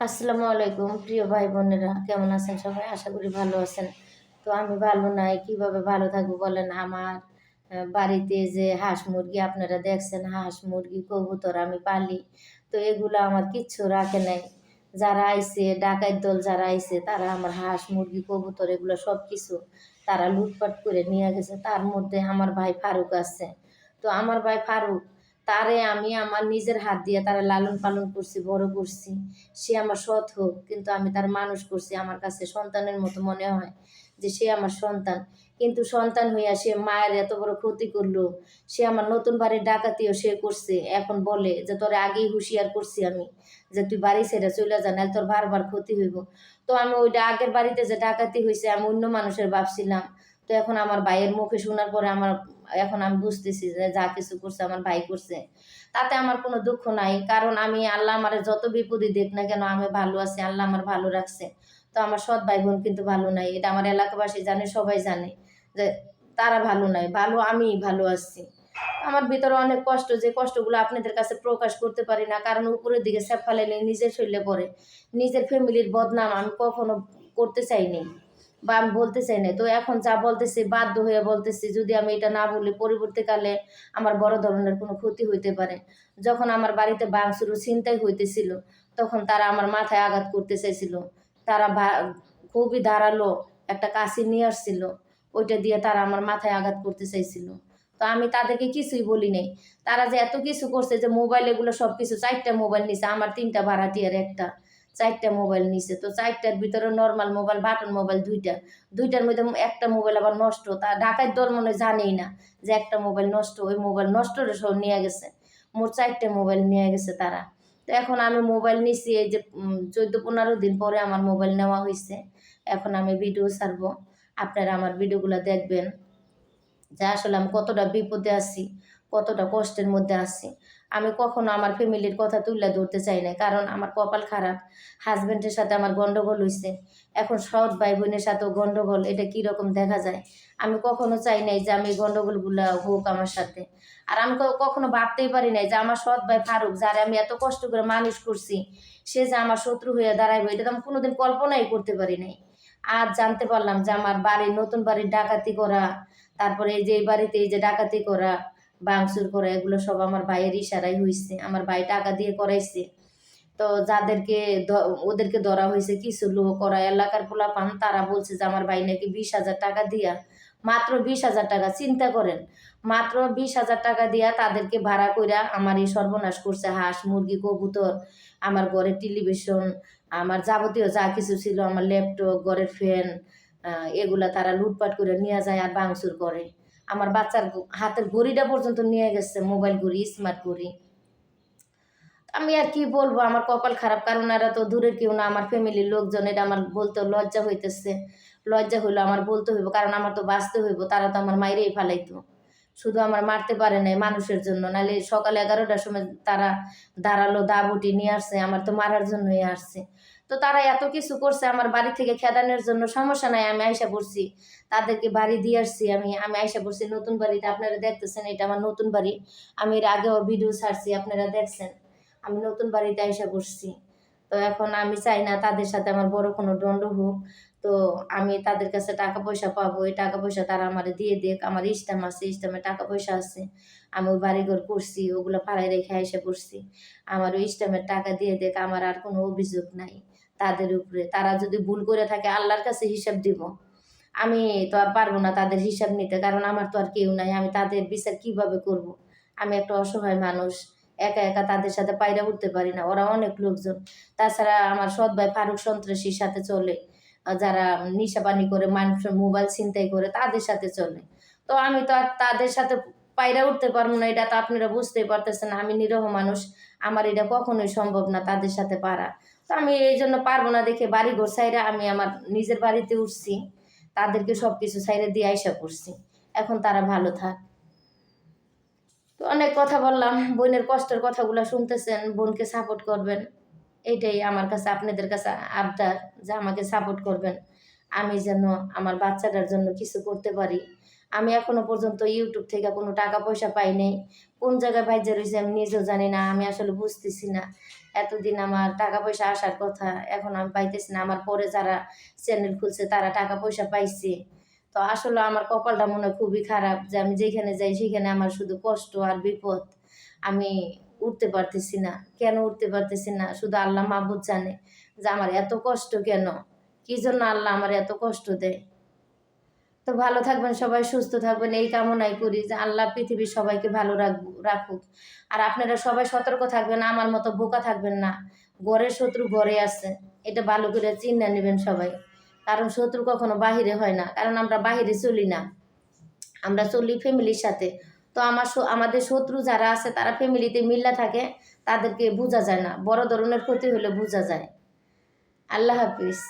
আসসালামু আলাইকুম, প্রিয় ভাই বোনেরা, কেমন আছেন সবাই? আশা করি ভালো আছেন। তো আমি ভালো নাই, কীভাবে ভালো থাকব বলেন? আমার বাড়িতে যে হাঁস মুরগি, আপনারা দেখছেন, হাঁস মুরগি, কবুতর আমি পালি। তো এগুলো আমার কিচ্ছু রাখে নাই। যারা আইছে ডাকাত দল যারা আইছে, তারা আমার হাঁস মুরগি, কবুতর, এগুলো সব কিছু তারা লুটপাট করে নিয়ে গেছে। তার মধ্যে আমার ভাই ফারুক আছে। তো আমার ভাই ফারুক তারে আমি আমার নিজের হাত দিয়ে তারা লালন পালন করছি, বড় করছি। সে আমার সৎ হোক, কিন্তু আমি তার মানুষ করছি, আমার কাছে সন্তানের মতো মনে হয় যে সে আমার সন্তান। কিন্তু সন্তান হইয়া সে মায়ের এত বড় ক্ষতি করল, সে আমার নতুন বাড়ির ডাকাতিও সে করছে। এখন বলে যে, তোরে আগেই হুঁশিয়ার করছি আমি যে, তুই বাড়ি ছেড়ে চলে যা, নাহলে তোর বারবার ক্ষতি হইব। তো আমি ওইটা আগের বাড়িতে যে ডাকাতি হয়েছে আমি অন্য মানুষের ভাবছিলাম। তো এখন আমার ভাইয়ের মুখে শোনার পরে আমার, এখন আমি বুঝতেছি যে যা কিছু করছে আমার ভাই করছে। তাতে আমার কোনো দুঃখ নাই, কারণ আমি আল্লাহ আমার যত বিপদই দেখ না কেন আমি ভালো আছি, আল্লাহ আমার ভালো রাখছে। তো আমার সৎ ভাই বোন কিন্তু ভালো নাই, এটা আমার এলাকাবাসী জানে, সবাই জানে যে তারা ভালো নাই, ভালো আমি ভালো আছি। আমার ভিতরে অনেক কষ্ট, যে কষ্টগুলো আপনাদের কাছে প্রকাশ করতে পারি না, কারণ উপরের দিকে স্যাপ ফালাইলে নিজের শরীরে পড়ে। নিজের ফ্যামিলির বদনাম আমি কখনো করতে চাইনি। বা আমি বলতে চাই না তো এখন যা বলতেছি, বাধ্য হয়ে বলতেছি, যদি আমি এটা না বলি, পরবর্তীকালে আমার বড় ধরনের কোনো ক্ষতি হইতে পারে। যখন আমার বাড়িতে বাংসুরু ছিনতাই হইতেছিল, তখন তারা আমার মাথায় আঘাত করতে চাইছিল। তারা খুবই ধারালো একটা কাশি নিয়ে আসছিল। ওইটা দিয়ে তারা আমার মাথায় আঘাত করতে চাইছিল। তো আমি তাদেরকে কিছুই বলি নাই। তারা যে এত কিছু করছে যে মোবাইল এগুলো সব কিছু চারটা মোবাইল নিছে, আমার তিনটা ভাড়াটিয়ার একটা। চারটা মোবাইল নিছে। তো চারটার ভিতরে নর্মাল মোবাইল বাটন মোবাইল দুইটা। দুইটার মধ্যে একটা মোবাইল আবার নষ্ট। তা ঢাকায় দল মনে জানেই না যে একটা মোবাইল নষ্ট, ওই মোবাইল নষ্ট সব নিয়ে গেছে। মোট চারটে মোবাইল নিয়ে গেছে তারা। তো এখন আমি মোবাইল নিছি, এই যে চোদ্দ পনেরো দিন পরে আমার মোবাইল নেওয়া হয়েছে এখন আমি ভিডিও ছাড়বো। আপনারা আমার ভিডিওগুলো দেখবেন। যে আসলে আমি কতটা বিপদে আছি, কতটা কষ্টের মধ্যে আছি। আমি কখনো আমার ফ্যামিলির কথা তুলে ধরতে চাই না কারণ আমার কপাল খারাপ। হাজব্যান্ডের সাথে আমার গন্ডগোল হয়েছে এখন সৎ ভাই বোনের সাথেও গন্ডগোল, এটা কীরকম দেখা যায়? আমি কখনো চাই নাই যে আমি এই গন্ডগোলগুলো হোক আমার সাথে। আর আমি কখনো ভাবতেই পারি নাই যে আমার সৎ ভাই ফারুক, যারে আমি এত কষ্ট করে মানুষ করছি, সে যে আমার শত্রু হয়ে দাঁড়াইবে, এটা তো আমি কোনোদিন কল্পনাই করতে পারি নাই। আজ জানতে পারলাম যে আমার বাড়ির নতুন বাড়ির ডাকাতি করা, তারপরে এই যে এই বাড়িতে এই যে ডাকাতি করা বাংসুর করা, এগুলো সব আমার ভাইয়ের ইশারাই হয়েছে আমার ভাই টাকা দিয়ে করাইছে। তো যাদেরকে ওদেরকে ধরা হয়েছে কিছু লোক করা এলাকার পোলা পান তারা বলছে যে আমার ভাই নাকি বিশ হাজার টাকা দিয়া, মাত্র বিশ হাজার টাকা, চিন্তা করেন, মাত্র বিশ হাজার টাকা দিয়া তাদেরকে ভাড়া কইরা আমার এই সর্বনাশ করছে, হাঁস, মুরগি, কবুতর, আমার ঘরের টেলিভিশন, আমার যাবতীয় যা কিছু ছিল, আমার ল্যাপটপ, ঘরের ফ্যান এগুলা তারা লুটপাট করে নিয়ে যায় আর ভাঙচুর করে। আমার বাচ্চার হাতের ঘড়িটা পর্যন্ত নিয়ে গেছে, মোবাইল ঘড়ি স্মার্ট ঘড়ি। আমি আর কি বলব, আমার কপাল খারাপ, কারণ এরা তো দূরের কেউ না, আমার ফ্যামিলির লোকজন, এটা আমার বলতে লজ্জা হইতেছে। লজ্জা হইল আমার বলতে হইব, কারণ আমার তো বাঁচতে হইব, তারা তো আমার মাইরেই ফেলাইতো। শুধু আমার মারতে পারে নাই মানুষের জন্য, নাহলে সকাল এগারোটার সময় তারা দাঁড়াল দা বুটি নিয়ে আসছে, আমার তো মারার জন্যই আসছে। তো তারা এত কিছু করছে, আমার বাড়ি থেকে খেদানোর জন্য সমস্যা নাই, আমি আয়সা পড়ছি। তাদেরকে বাড়ি দিয়ে আসছি আমি আমি আয়সা পড়ছি, নতুন বাড়িতে আপনারা দেখতেছেন, এটা আমার নতুন বাড়ি। আমি এর আগেও ভিডিও ছাড়ছি, আপনারা দেখছেন। আমি নতুন বাড়িতে আয়সা পড়ছি। তো এখন আমি চাই না তাদের সাথে আমার বড় কোনো দণ্ড হোক। তো আমি তাদের কাছে টাকা পয়সা পাবো, এই টাকা পয়সা তারা আমার দিয়ে দেখ আমার ইস্টাম আছে ইস্টামে টাকা পয়সা আছে। আমি ওই বাড়িঘর করছি ওগুলো পাড়ায় রেখে এসে পড়ছি। আমার ওই ইস্টামের টাকা দিয়ে দেখ আমার আর কোনো অভিযোগ নাই। তাদের উপরে, তারা যদি ভুল করে থাকে, আল্লাহর কাছে হিসাব দিব। আমি তো আর পারব না তাদের হিসাব নিতে, কারণ আমার তো আর কেউ নাই, আমি তাদের বিচার কীভাবে করব। আমি একটা অসহায় মানুষ, একা একা তাদের সাথে পায়রা উঠতে পারি না, ওরা অনেক লোকজন। তাছাড়া আমার সৎ ভাই ফারুক সন্ত্রাসীর সাথে চলে। যারা নিশা পানি করে, মানুষের মোবাইল ছিনতাই করে, তাদের সাথে চলে। তো আমি তো আর তাদের সাথে পায়রা উঠতে পারব না, এটা তো আপনারা বুঝতেই পারতেছেন, আমি নিরহ মানুষ, আমার এটা কখনোই সম্ভব না তাদের সাথে পারা। তো আমি এই জন্য পারব না দেখে বাড়ি ঘর সাইরা আমি আমার নিজের বাড়িতে উঠছি, তাদেরকে সব কিছু সাইরে দিয়ে আইসা করছি এখন তারা ভালো থাক। তো অনেক কথা বললাম, বোনের কষ্টের কথাগুলো শুনতেছেন, বোনকে সাপোর্ট করবেন। এইটাই আমার কাছে, আপনাদের কাছে আবদার যে আমাকে সাপোর্ট করবেন। আমি যেন আমার বাচ্চাটার জন্য কিছু করতে পারি। আমি এখনও পর্যন্ত ইউটিউব থেকে কোনো টাকা পয়সা পাই নাই। কোন জায়গায় ভাইজা রয়েছে আমি নিজেও জানি না, আমি আসলে বুঝতেছি না। এতদিন আমার টাকা পয়সা আসার কথা, এখন আমি পাইতেছি না। আমার পরে যারা চ্যানেল খুলছে তারা টাকা পয়সা পাইছে। তো আসলে আমার কপালটা মনে হয় খুবই খারাপ যে আমি যেখানে যাই সেখানে আমার শুধু কষ্ট আর বিপদ। আমি উঠতে পারতেছি না। কেন উঠতে পারতেছি না? শুধু আল্লাহ মাহবুদ জানে যে আমার এত কষ্ট কেন? কি জন্য আল্লাহ আমার এত কষ্ট দেয়? তো ভালো থাকবেন সবাই, সুস্থ থাকবেন। এই কামনাই করি যে আল্লাহ পৃথিবীর সবাইকে ভালো রাখব, রাখুক। আর আপনারা সবাই সতর্ক থাকবেন, আমার মতো বোকা থাকবেন না। ঘরের শত্রু ঘরে আছে। এটা ভালো করে চিন্তা নেবেন সবাই। কারণ শত্রু কখনো বাহিরে হয় না। কারণ আমরা বাহিরে চলি না। আমরা চলি ফ্যামিলির সাথে। তো আমার আমাদের শত্রু যারা আছে, তারা ফ্যামিলিতে মিল্লা থাকে, তাদেরকে বোঝা যায় না। বড় ধরনের ক্ষতি হলে বোঝা যায়। আল্লাহ হাফিজ।